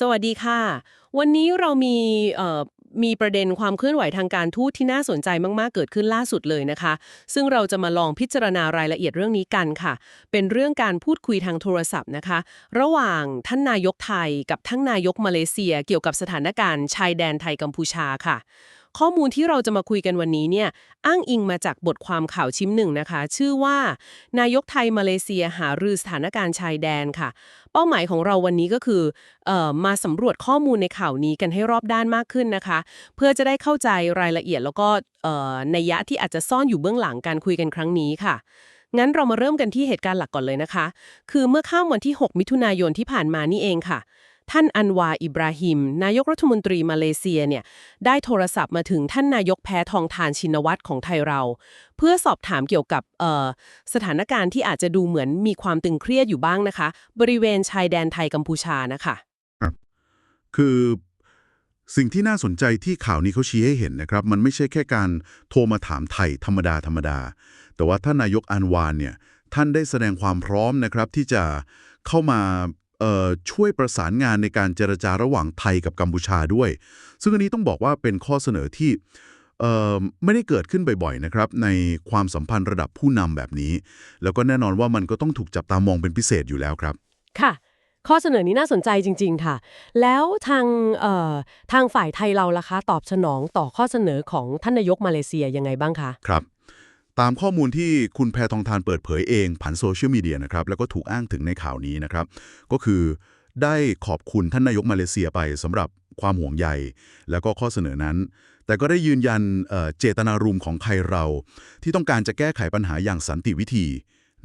สวัสดีค่ะ วันนี้เรามีมีประเด็นความเคลื่อนไหวทางการทูตที่น่าสนใจมากๆ เกิดขึ้นล่าสุดเลยนะคะ ซึ่งเราจะมาลองพิจารณารายละเอียดเรื่องนี้กันค่ะ เป็นเรื่องการพูดคุยทางโทรศัพท์นะคะ ระหว่างท่านนายกไทยกับท่านนายกมาเลเซีย เกี่ยวกับสถานการณ์ชายแดนไทยกัมพูชาค่ะ ข้อมูลที่เราจะมาคุยกันวันนี้เนี่ยอ้างอิงมาจากบทความข่าวชิ้นหนึ่งนะคะ ชื่อว่า นายกไทยมาเลเซียหารือสถานการณ์ชายแดนค่ะ เป้าหมายของเราวันนี้ก็คือเออมาสำรวจข้อมูลในข่าวนี้กันให้รอบด้านมากขึ้นนะคะ เพื่อจะได้เข้าใจรายละเอียดแล้วก็เอ่อนัยยะที่อาจจะซ่อนอยู่เบื้องหลังการคุยกันครั้งนี้ค่ะงั้นเรามาเริ่มกันที่เหตุการณ์หลักก่อนเลยนะคะ คือเมื่อข้ามวันที่ 6 มิถุนายนที่ผ่านมานี่เองค่ะ ท่านอันวาอิบราฮิม นายกรัฐมนตรีมาเลเซียเนี่ยได้โทรศัพท์มาถึงท่านนายกแพ้ทองทานชินวัตรของไทยเรา เพื่อสอบถามเกี่ยวกับสถานการณ์ที่อาจจะดูเหมือนมีความตึงเครียดอยู่บ้างนะคะ บริเวณชายแดนไทยกัมพูชานะคะคือสิ่งที่น่าสนใจที่ข่าวนี้เขาชี้ให้เห็นนะครับ มันไม่ใช่แค่การโทรมาถามไทยธรรมดาธรรมดา แต่ว่าท่านนายกอันวานเนี่ยท่านได้แสดงความพร้อมนะครับที่จะเข้ามา ช่วยประสานงานในการเจรจาระหว่างไทยกับกัมพูชาด้วย ซึ่งอันนี้ต้องบอกว่าเป็นข้อเสนอที่เอ่อไม่ได้เกิดขึ้นบ่อยๆนะครับในความสัมพันธ์ระดับผู้นำแบบนี้ แล้วก็แน่นอนว่ามันก็ต้องถูกจับตามองเป็นพิเศษอยู่แล้วครับ ค่ะ ข้อเสนอนี้น่าสนใจจริง ๆ ค่ะ แล้วทางเอ่อทางฝ่ายไทยเราล่ะคะ ตอบสนองต่อข้อเสนอของท่านนายกมาเลเซียยังไงบ้างคะครับ ตามข้อมูลที่คุณแพทองทานเปิดเผยเองผ่านโซเชียลมีเดียนะครับแล้วก็ถูกอ้างถึงในข่าวนี้นะครับ ก็คือได้ขอบคุณท่านนายกมาเลเซียไปสำหรับความห่วงใย แล้วก็ข้อเสนอนั้น แต่ก็ได้ยืนยันเเจตนารมณ์ของไทยเรา ที่ต้องการจะแก้ไขปัญหาอย่างสันติวิธี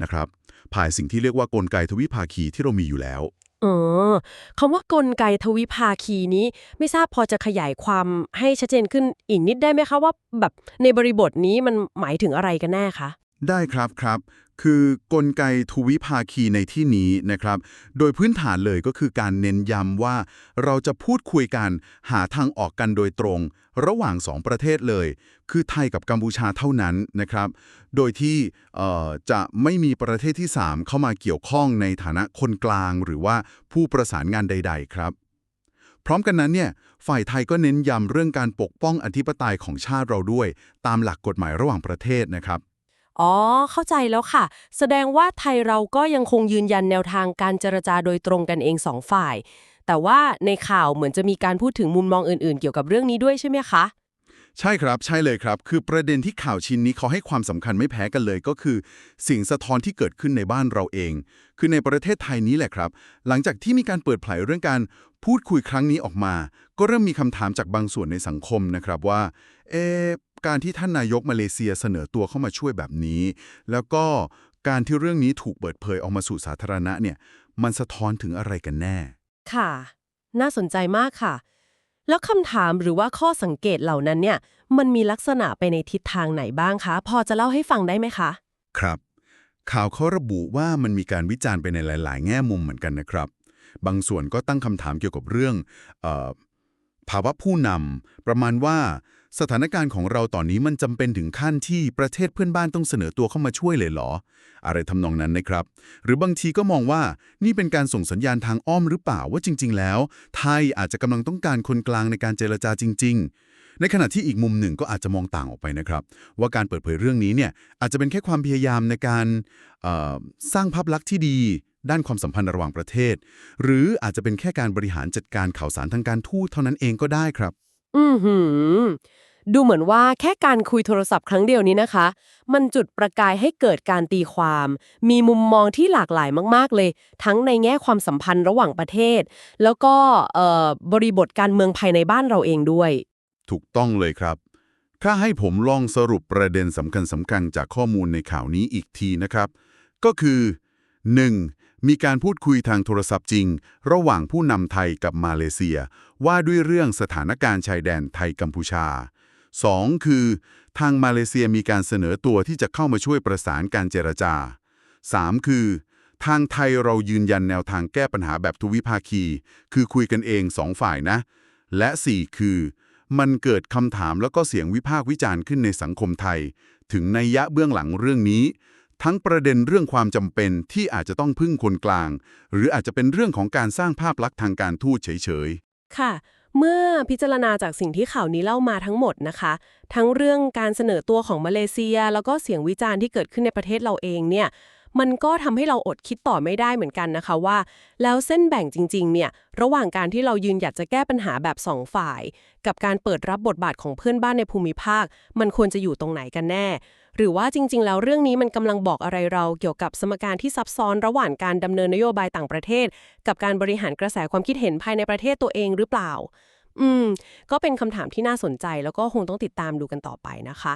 นะครับผ่านสิ่งที่เรียกว่ากลไกทวิภาคีที่เรามีอยู่แล้ว เออคำว่ากลไกทวิภาคีนี้ ไม่ทราบพอจะขยายความให้ชัดเจนขึ้นอีกนิดได้ไหมคะว่าแบบในบริบทนี้มันหมายถึงอะไรกันแน่คะ ได้ครับครับ คือกลไกทวิภาคีในที่นี้นะครับ โดยพื้นฐานเลยก็คือการเน้นย้ำว่า เราจะพูดคุยกันหาทางออกกันโดยตรง ระหว่างสองประเทศเลย คือไทยกับกัมพูชาเท่านั้นนะครับ โดยที่จะไม่มีประเทศที่ 3 เข้ามาเกี่ยวข้องในฐานะคนกลางหรือว่าผู้ประสานงานใด ๆ ครับ พร้อมกันนั้นเนี่ยฝ่ายไทยก็เน้นย้ำเรื่องการปกป้องอธิปไตยของชาติเราด้วย ตามหลักกฎหมายระหว่างประเทศนะครับ อ๋อ เข้าใจแล้วค่ะ แสดงว่าไทยเราก็ยังคงยืนยันแนวทางการเจรจาโดยตรงกันเองสองฝ่าย แต่ว่าในข่าวเหมือนจะมีการพูดถึงมุมมองอื่นๆ เกี่ยวกับเรื่องนี้ด้วยใช่ไหมคะ ใช่ครับ ใช่เลยครับ คือประเด็นที่ข่าวชิ้นนี้เขาให้ความสำคัญไม่แพ้กันเลยก็คือ สิ่งสะท้อนที่เกิดขึ้นในบ้านเราเอง คือในประเทศไทยนี้แหละครับ หลังจากที่มีการเปิดเผยเรื่องการพูดคุยครั้งนี้ออกมา ก็เริ่มมีคำถามจากบางส่วนในสังคมนะครับว่า เอะ การที่ท่านนายกมาเลเซียเสนอตัวเข้ามาช่วยแบบนี้ แล้วก็การที่เรื่องนี้ถูกเปิดเผยออกมาสู่สาธารณะเนี่ย มันสะท้อนถึงอะไรกันแน่ ค่ะ น่าสนใจมากค่ะ แล้วคำถามหรือว่าข้อสังเกตเหล่านั้นเนี่ย มันมีลักษณะไปในทิศทางไหนบ้างคะ พอจะเล่าให้ฟังได้ไหมคะ ครับ ข่าวเขาระบุว่ามันมีการวิจารณ์ไปในหลาย ๆ แง่มุมเหมือนกันนะครับ บางส่วนก็ตั้งคำถามเกี่ยวกับเรื่องเออ ภาวะผู้นำประมาณว่าสถานการณ์ของเราตอนนี้มันจำเป็นถึงขั้นที่ประเทศเพื่อนบ้านต้องเสนอตัวเข้ามาช่วยเลยเหรอ อะไรทำนองนั้นนะครับ หรือบางทีก็มองว่านี่เป็นการส่งสัญญาณทางอ้อมหรือเปล่าว่าจริง ๆ แล้ว ไทยอาจจะกำลังต้องการคนกลางในการเจรจาจริง ๆ ในขณะที่อีกมุมหนึ่งก็อาจจะมองต่างออกไปนะครับ ว่าการเปิดเผยเรื่องนี้เนี่ยอาจจะเป็นแค่ความพยายามในการสร้างภาพลักษณ์ที่ดี ด้านความสัมพันธ์ระหว่างประเทศ หรืออาจจะเป็นแค่การบริหารจัดการข่าวสารทางการทูตเท่านั้นเองก็ได้ครับ อือหือ ดูเหมือนว่าแค่การคุยโทรศัพท์ครั้งเดียวนี้นะคะ มันจุดประกายให้เกิดการตีความ มีมุมมองที่หลากหลายมาก ๆ เลย ทั้งในแง่ความสัมพันธ์ระหว่างประเทศ แล้วก็เอ่อบริบทการเมืองภายในบ้านเราเองด้วย ถูกต้องเลยครับถ้าให้ผมลองสรุปประเด็นสำคัญสำคัญจากข้อมูลในข่าวนี้อีกทีนะครับ ก็คือ 1. มีการพูดคุยทางโทรศัพท์จริง ระหว่างผู้นำไทยกับมาเลเซีย ว่าด้วยเรื่องสถานการณ์ชายแดนไทยกัมพูชา 2. คือ ทางมาเลเซียมีการเสนอตัวที่จะเข้ามาช่วยประสานการเจรจา 3. คือ ทางไทยเรายืนยันแนวทางแก้ปัญหาแบบทวิภาคี คือคุยกันเองสองฝ่ายนะ และ 4 คือ มันเกิดคำถามแล้วก็เสียงวิพากษ์วิจารณ์ขึ้นในสังคมไทย ถึงในยะเบื้องหลังเรื่องนี้ ทั้งประเด็นเรื่องความจำเป็นที่อาจจะต้องพึ่งคนกลาง หรืออาจจะเป็นเรื่องของการสร้างภาพลักษณ์ทางการทูตเฉยค่ะ เมื่อพิจารณาจากสิ่งที่ข่าวนี้เล่ามาทั้งหมดนะคะ ทั้งเรื่องการเสนอตัวของมาเลเซีย แล้วก็เสียงวิจารณ์ที่เกิดขึ้นในประเทศเราเองเนี่ย มันก็ทำให้เราอดคิดต่อไม่ได้เหมือนกันนะคะว่า แล้วเส้นแบ่งจริง ๆ เนี่ย ระหว่างการที่เรายืนหยัดจะแก้ปัญหาแบบสองฝ่าย กับการเปิดรับบทบาทของเพื่อนบ้านในภูมิภาค มันควรจะอยู่ตรงไหนกันแน่ หรือว่าจริง ๆ แล้วเรื่องนี้มันกำลังบอกอะไรเราเกี่ยวกับสมการที่ซับซ้อนระหว่างการดำเนินนโยบายต่างประเทศ กับการบริหารกระแสความคิดเห็นภายในประเทศตัวเองหรือเปล่า อืม ก็เป็นคำถามที่น่าสนใจแล้วก็คงต้องติดตามดูกันต่อไปนะคะ